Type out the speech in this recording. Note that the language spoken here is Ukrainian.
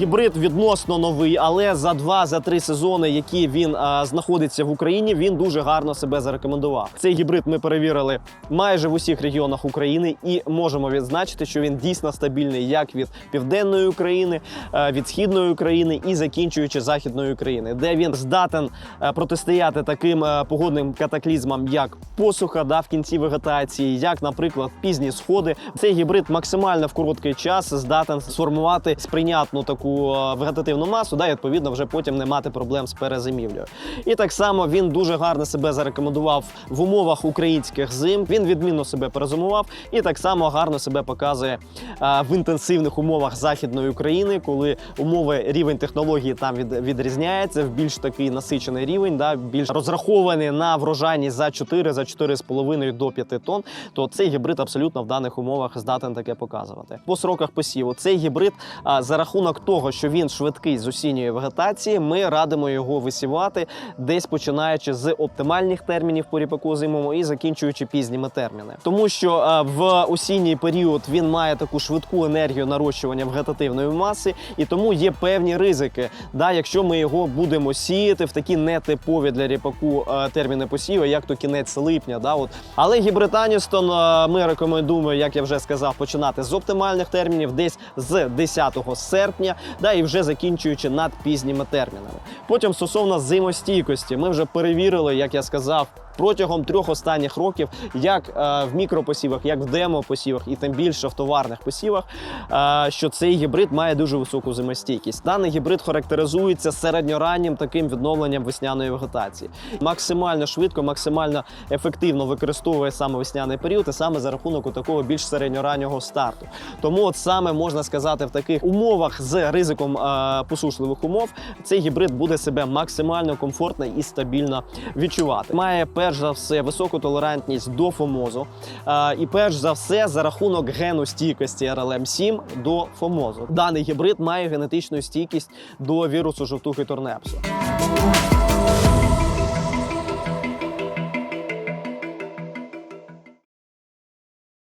Гібрид відносно новий, але за два за три сезони, які він а, знаходиться в Україні, він дуже гарно себе зарекомендував. Цей гібрид ми перевірили майже в усіх регіонах України і можемо відзначити, що він дійсно стабільний як від південної України, е, від східної України і закінчуючи західної України, де він здатен е, протистояти таким е, погодним катаклізмам, як посуха, да, в кінці вегетації, як, наприклад, пізні сходи. Цей гібрид максимально в короткий час здатен сформувати сприйнятну таку е, вегетативну масу, да, і відповідно вже потім не мати проблем з перезимівлею. І так само він дуже гарно себе зарекомендував в умовах українських зим. Він відмінно себе перезимував і так само гарно себе показує е, в інтенсивних умовах західної України, коли умови рівень технології там від, відрізняється в більш такий насичений рівень, да, більш розрахований на врожайність за 4, за 4,5 до 5 тонн, то цей гібрид абсолютно в даних умовах здатен таке показувати. По сроках посіву цей гібрид а, за рахунок того, що він швидкий з осінньої вегетації, ми радимо його висівати десь починаючи з оптимальних термінів по ріпаку зимовому і закінчуючи пізніми терміни. Тому що а, в осінній період він має таку швидку енергію нарощування вегетативної маси, і тому є певні ризики. Да, якщо ми його будемо сіяти в такі нетипові для ріпаку е, терміни посіву, як то кінець липня. Да, от. Але гібрид Аністон е, ми рекомендуємо, як я вже сказав, починати з оптимальних термінів, десь з 10 серпня, да, і вже закінчуючи над пізніми термінами. Потім стосовно зимостійкості, ми вже перевірили, як я сказав. Протягом трьох останніх років, як е, в мікропосівах, як в демопосівах, і тим більше в товарних посівах, е, що цей гібрид має дуже високу зимостійкість. Даний гібрид характеризується середньораннім таким відновленням весняної вегетації. Максимально швидко, максимально ефективно використовує саме весняний період, і саме за рахунок такого більш середньораннього старту. Тому, от саме можна сказати, в таких умовах з ризиком е, посушливих умов цей гібрид буде себе максимально комфортно і стабільно відчувати. Має перш за все високу толерантність до фомозу, і перш за все за рахунок гену стійкості RLM 7 до фомозу. Даний гібрид має генетичну стійкість до вірусу жовтухи торнепсу.